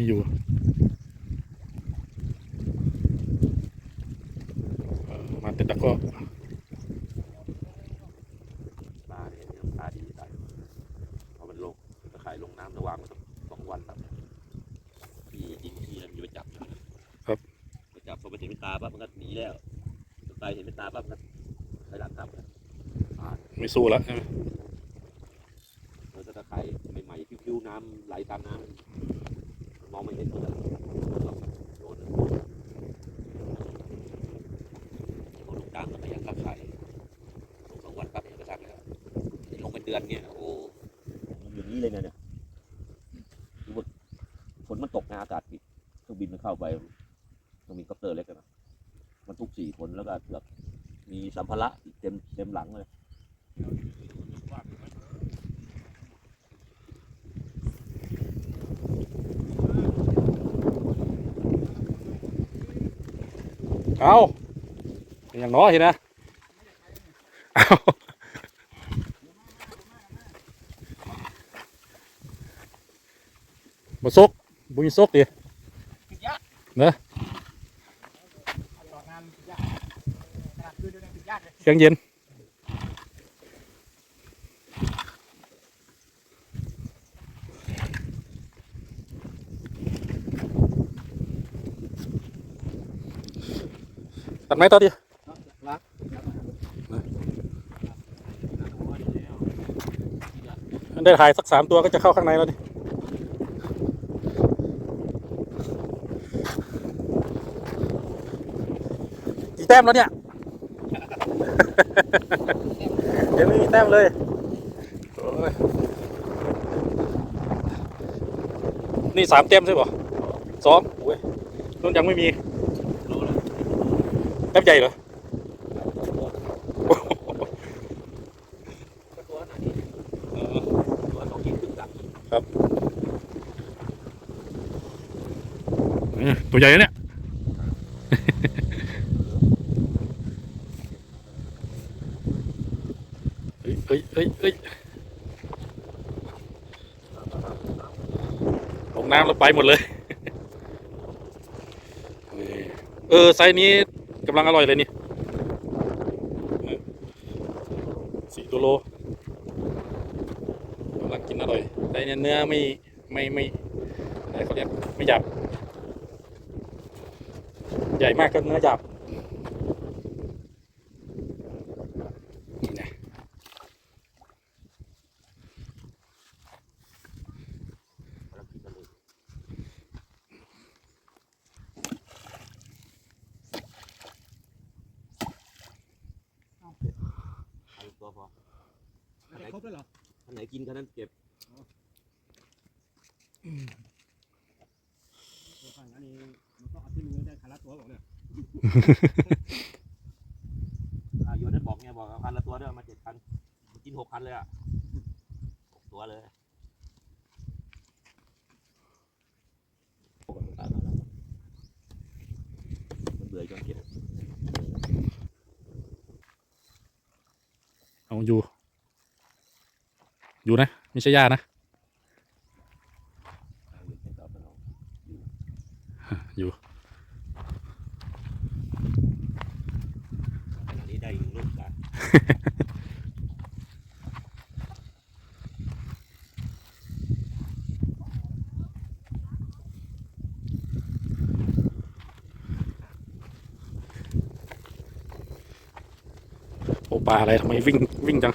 มีอยู่เอ่อมาแต่ตะกร้อปลาเนี่ยยังปลาดีตายเพราะมันลงตะข่ายลงน้ำระหว่างมันต้องสองวันครับมียิงทีแล้วมีไปจับไปจับพอไปเห็นเป็นตาปั๊บมันก็หนีแล้วตายเห็นเป็นตาปั๊บมันก็ถอยหลังกลับแล้วไม่สู้แล้วใช่ไหม แล้วก็ตะข่ายใหม่ๆพิ้วๆน้ำไหลตามน้ำมองไม่เห็นหมดแล้วโดนโดนลงกลางมันก็ยังเข้าข่ายลงสองวันปั๊บเห็นกระชังแล้วลงเป็นเดือนเงี้ยโอ้อย่างนี้ เลยเนี่ยเนี่ยดูว่าฝนมันตกในอากาศปิดเครื่องบินมันเข้าไปต้องมีคอปเตอร์เล็กอะนะมันทุกสี่คนแล้วก็เกือบมีสัมภาระอีกเต็มเต็มหลังเลยเอาอย่างน้อยสินะเอา บซกบุญซกดิต่องานปิดยากขนาดคืนเดียวยังปิดยากเลยเครื่องเย็นตัดไม้ต่อดิล้างได้ถ่ายสักสามตัวก็จะเข้าข้างในแล้วดิ แต้มแล้วเนี่ย ยังไม่มีแต้มเลยโอ้ยนี่สามแต้มใช่ป่ะสองโอ้ยนุ่นยังไม่มีรู้แล้วแต้มใหญ่เหรอตัวไหนตัวสองกินครึ่งตักเออตัวใหญ่นะเนี่ย เฮ้ยเฮ้ยเฮ้ยเฮ้ยลงน้ำแล้วไปหมดเลย เออไซส์นี้กำลังอร่อยเลยนี่สี่ตัวโลกำลังกินอร่อยแต่เนี่ยเนื้อไม่ไม่ไม่อะไรเขาเรียกไม่หยาบ ใหญ่มากก็เนื้อหยาบนี่นะ แล้วกินกันเลย เอาตัวพอไม่ได้ครบแล้วเหรออันไหนกินกันนั้นเก็บตัวฝั่งอันนี้มันก็อาทิตย์นึงได้คันละตัวบอกเนี่ยอ่าโยนนั้นบอกไงบอกเอาพันละตัวด้วยเอามาเจ็ดพันกินหกพันเลยอะหกตัวเลยมันเบื่อจนเก็บ อยู่อยู่นะ ไม่ใช่ยานะอาอยู่เป็นต่อไปเอาอยู่อันนี้ได้ยิงลูกละ ลาอะไรทำไมวิ่งวิ่งจัง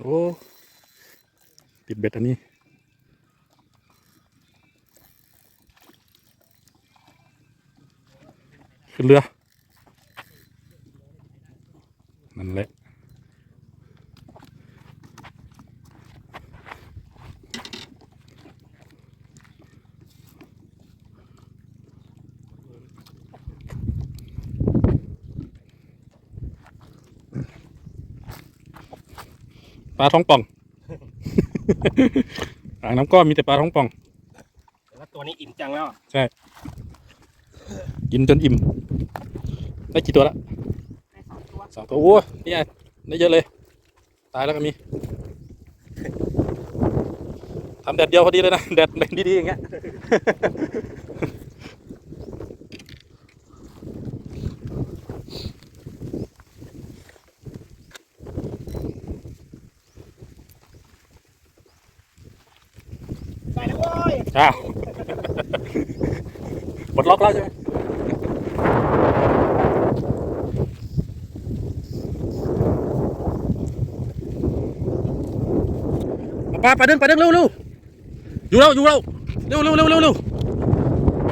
โอ้ติดเบ็ดอันนี้ขึ้นเรือ ปลาท้องป่อง อ่างน้ำก้อนมีแต่ปลาท้องป่องแล้วตัวนี้อิ่มจังแล้ว ใช่ กินจนอิ่ม ได้กี่ตัวละในสองตัวสองตัวโอ้เนี่ยได้เยอะเลย ตายแล้วก็มีทำแดดเดียวพอดีเลยนะ แดดแดดดีๆอย่างเงี้ย ได้แล้วเว้ย อ้าวปลดล็อกแล้วใช่ไหมปลาปลาดึงปลาดึงเร็วเร็วอยู่แล้วอยู่แล้วเร็วเร็วเร็วเร็วเร็ว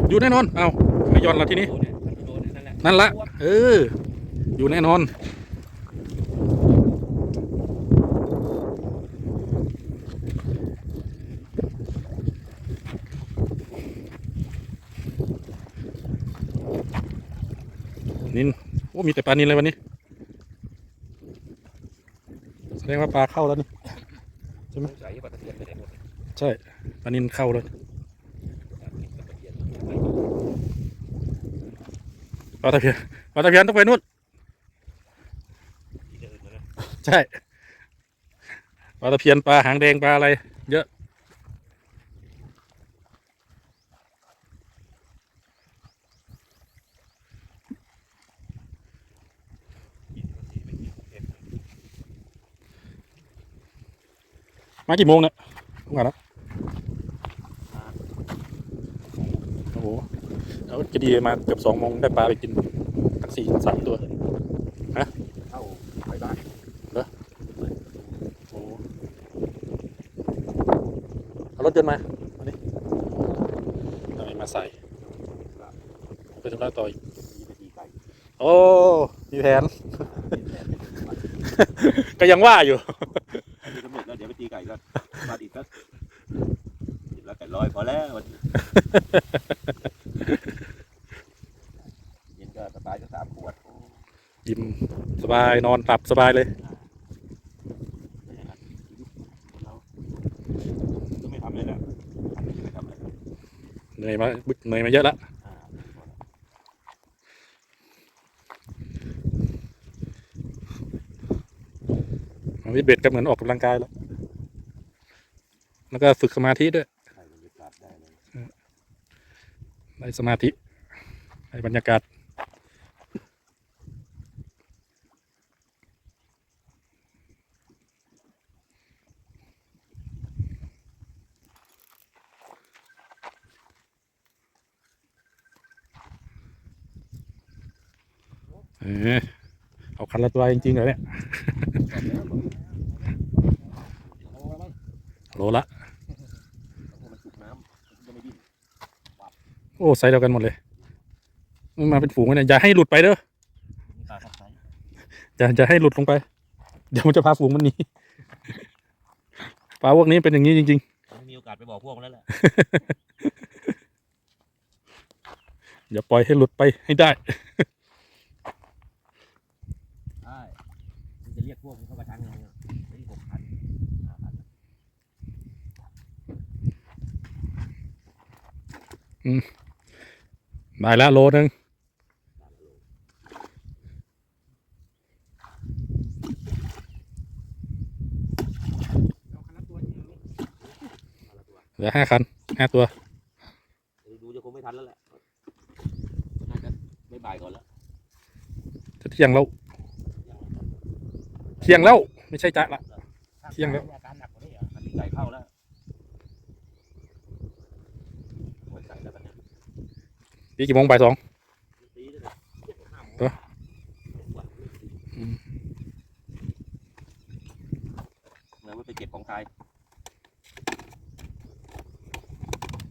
อยู่แน่นอน เอาไม่ย้อนละทีนี้นั่นแหละนั่นละ เออ อยู่แน่นอนนโอ้มีแต่ปลานินเลยวันนี้ แสดงว่าปลาเข้าแล้วนี่ใส่ปลาตะเพียนไปไหนหมดใช่ปลานินเข้าแล้วปลาตะเพียนปลาตะเพียนต้องไปนู่นใช่ปลาตะเพียนปลาหางแดงปลาอะไร มากี่โมงเนี่ยทุกวันแล้วโอ้โหแล้วจะดีมาเกือบสองโมงได้ปลาไปกินทั้งสี่สามตัวเข้าไปบ้านโอ้เอารถยนต์มามาดิเอาไอ้มาใส่ไปทำร้ายต่ออีกโอ้ มีแผน ก็ยังว่าอยู่ มาอีกก็สิบละไก่ร้อยพอแล้ววันนี้เย็นก็สบายก็สามขวดโอ้ยิ้มสบายนอนหลับสบายเลยไม่อย่างนั้นชีวิตคนเราก็ไม่ทำเลยนะไม่ทำอะไรเหนื่อยมาเหนื่อยมาเยอะแล้วอ่ามันวิเบ็ดก็เหมือนออกกำลังกายแล้ว แล้วก็ฝึกสมาธิด้วยใช่บรรยากาศได้เลยได้สมาธิได้บรรยากาศเออเอาคันละตัวจริงๆเหรอเนี่ยโลละ ให้มันสุกน้ำมันจะไม่ดิ้น โอ้ไซส์เดียวกันหมดเลย มันมาเป็นฝูงเลยเนี่ยอย่าให้หลุดไปเด้อมีปลาทับไซส์อย่าอย่าให้หลุดลงไป เดี๋ยวมันจะพาฝูงมันหนีปลาพวกนี้เป็นอย่างนี้จริงผมมีโอกาสไปบอกพวกมันแล้วแหละๆ อย่าปล่อยให้หลุดไปให้ได้ ใช่มันจะเรียกพวกมันเข้ากระชังยังไงไอ้หกพันห้าพัน ได้แล้วโลนึงเอาคันละตัวจริงเหลือห้าคันห้าตัว ดูจะคงไม่ทันแล้วแหละ น่าจะไม่บ่ายก่อนแล้ว จะเที่ยงแล้ว เที่ยงแล้ว ไม่ใช่จะละ เที่ยงแล้วมีอาการหนักกว่านี้เหรอมันมีไก่เข้าแล้วหมดไก่แล้วกันเนี่ย นี่กี่โมงบ่ายสองตีด้วยนะห้าโมงเอออืมแล้วไปเก็บของไทย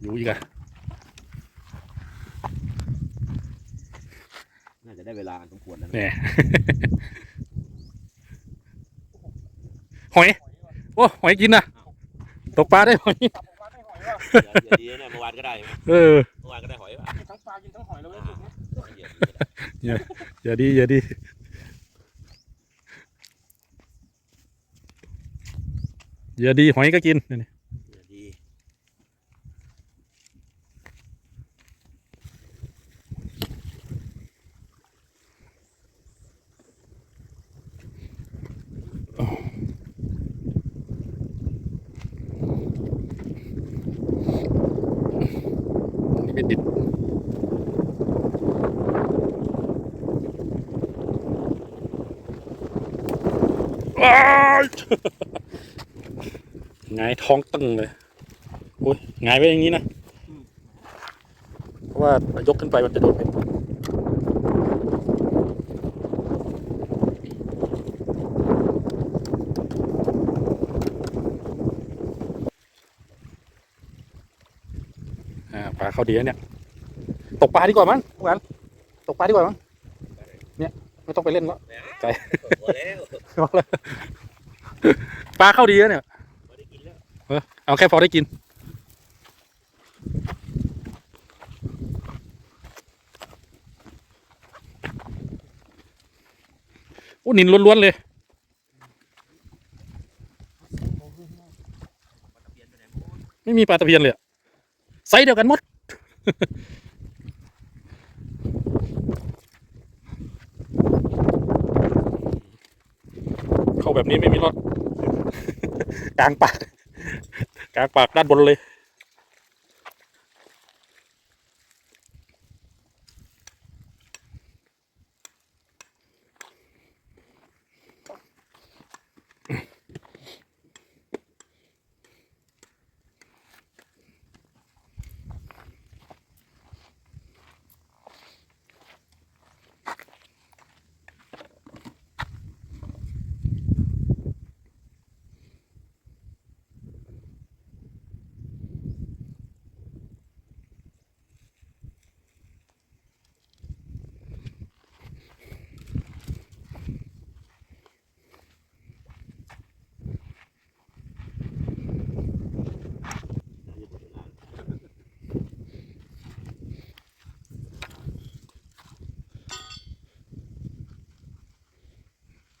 อยู่อีกอะน่าจะได้เวลาอันสมควรแล้วนะเนี่ยหอย โอ้หอยกินนะตกปลาได้หอยตับออกมาได้หอยว่ะเดี๋ยวดีนะเมื่อวานก็ได้ไหมเออเมื่อวานก็ได้หอยป่ะกินทั้ง ปลากินทั้งหอยแล้วไม่ถูกเนี่ยอย่าดีอย่าดีอย่าดีหอยก็กินนี่เป็นดิบ งายท้องตึงเลยโอ้ยหงายไว้อย่างนี้นะ เพราะว่ายกขึ้นไปมันจะโดนเบ็ดอ่าปลาเข้าดีแล้วเนี่ย ตกปลาดีกว่ามั้งพวกนั้นตกปลาดีกว่ามั้งเนี่ย ไม่ต้องไปเล่นแล้วไก่พอแล้วปลาเข้าดีแล้วเนี่ยพอได้กินแล้วเออเอาแค่พอได้กิน โอ้นินล้วนๆเลยไม่มีปลาตะเพียนเลยอะไซส์เดียวกันหมด เข้าแบบนี้ไม่มีรอดกลางปากกลางปากด้านบนเลย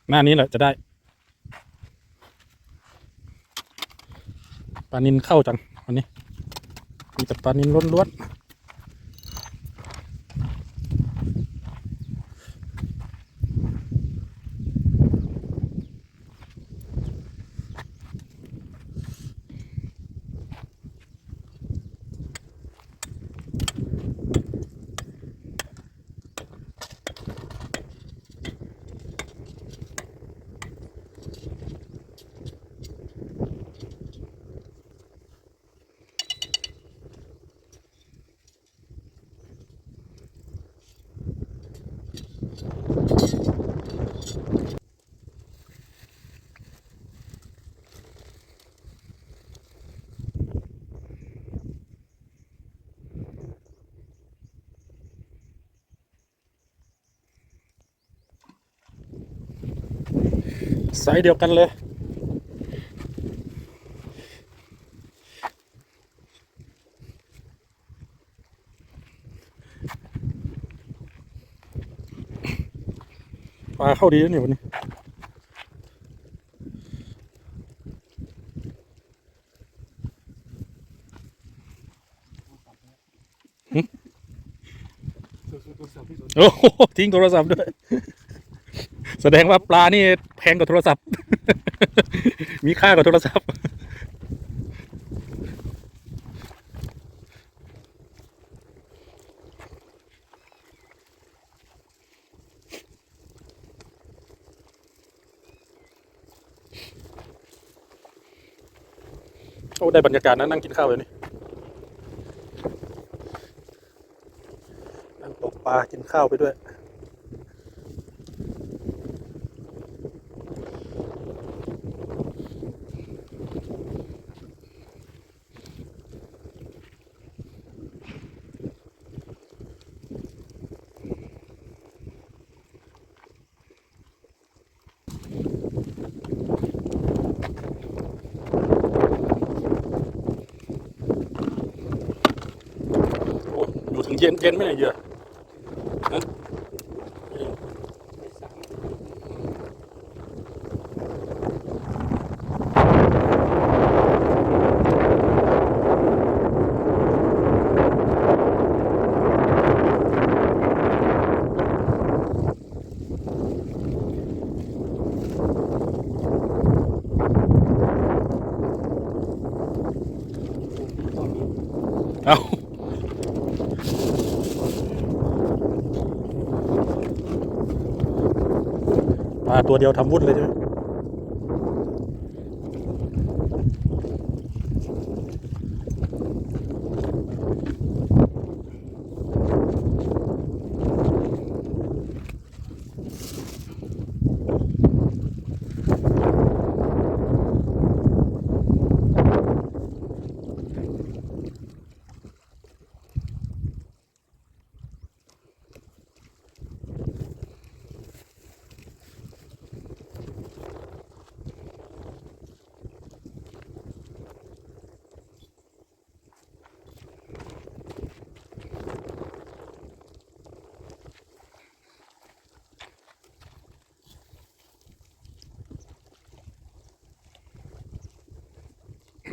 หน้านี้แหละจะได้ปลานินเข้าจังวันนี้มีแต่ปลานินล้วนๆ ไซส์เดียวกันเลย ปลาเข้าดีแล้วเนี่ยวันนี้โอ้โหทิ้งโทรศัพท์ด้วย แสดงว่าปลานี่แพงกว่าโทรศัพท์ มีค่ากว่าโทรศัพท์ โอ้ ได้บรรยากาศนะนั่งกินข้าวเลยนี่ นั่งตกปลากินข้าวไปด้วย โอ้อ ย็นเย็นไหมเนี่ยเหยื่อ ตัวเดียวทำวุ่นเลยใช่ไหม อ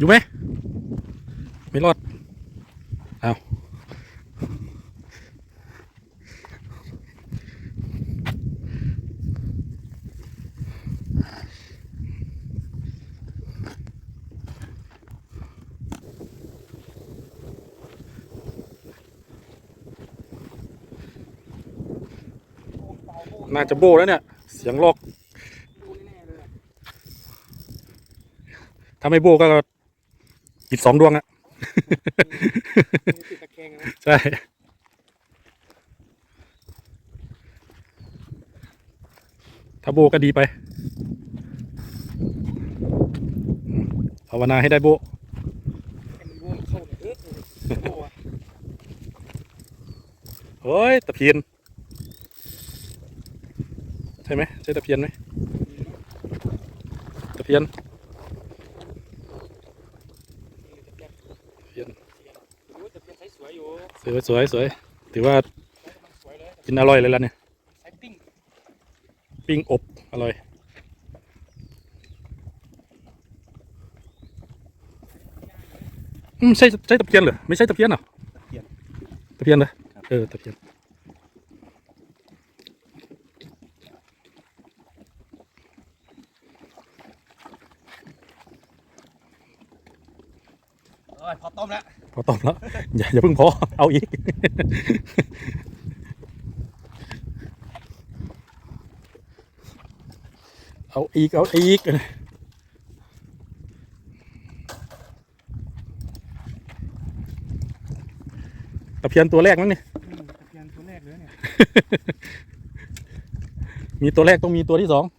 ยู่ไหมไม่รอด จะโบแล้วเนี่ย เสียงลอกดูแน่ๆเลยอะถ้าไม่โบก็อีกสองดวงอะมีติดตะแคงนะใช่ถ้าโบก็ดีไปภาวนาให้ได้โบให้มันร่วมเข้าเนี่ยเออเออโอ้อะเฮ้ยตะเพียน ใช่ไหมใช่ตะเพียนไหมตะเพียนเพียนโอ้ยแต่เป็นไซส์สวยอยู่สวยสวยสวยถือว่าไซส์กำลังสวยเลยกินอร่อยเลยล่ะเนี่ยไซส์ปิ้งปิ้งอบอร่อยอืมใช่ใช่ตะเพียนเหรอไม่ใช่ตะเพียนเหรอตะเพียนเหรอเออตะเพียน เอ้ยพอต้มแล้ว พอตอบแล้ว อย่าอย่าเพิ่งพอ เอาอีก เอาอีก เอาอีกตะเพียนตัวแรกมั้งเนี่ยอืมตะเพียนตัวแรกเลยเนี่ย มีตัวแรกต้องมีตัวที่สองใ